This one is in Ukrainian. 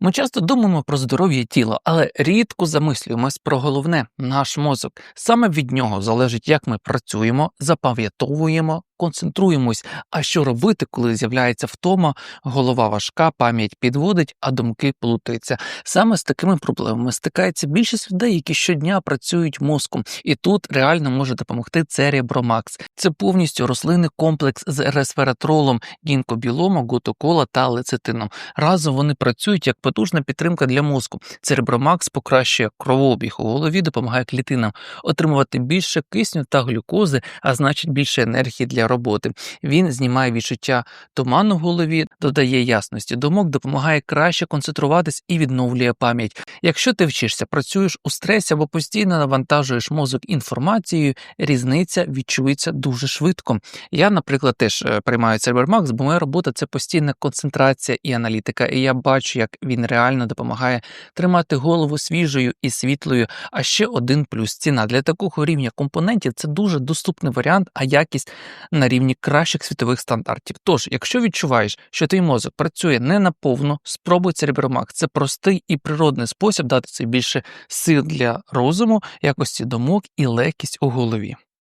Ми часто думаємо про здоров'я тіла, але рідко замислюємось про головне наш мозок. Саме від нього залежить, як ми працюємо, запам'ятовуємо, концентруємось. А що робити, коли з'являється втома, голова важка, пам'ять підводить, а думки плутаються. Саме з такими проблемами стикається більшість людей, які щодня працюють мозком, і тут реально може допомогти Церебромакс. Це повністю рослинний комплекс з ресвератролом, гінкобіломом, гутокола та лецитином. Разом вони працюють як потужна підтримка для мозку. Церебромакс покращує кровообіг у голові, допомагає клітинам отримувати більше кисню та глюкози, а значить більше енергії для роботи. Він знімає відчуття туману в голові, додає ясності думок, допомагає краще концентруватись і відновлює пам'ять. Якщо ти вчишся, працюєш у стресі або постійно навантажуєш мозок інформацією, різниця відчується дуже швидко. Я, наприклад, теж е, приймаю Цербермакс, бо моя робота це постійна концентрація і аналітика, і я бачу, як він реально допомагає тримати голову свіжою і світлою. А ще один плюс ціна для такого рівня компонентів це дуже доступний варіант, а якість на рівні кращих світових стандартів. Тож, якщо відчуваєш, що твій мозок працює не наповну, спробуй Церебромакс. Це простий і природний спосіб дати собі більше сил для розуму, якості думок і легкість у голові.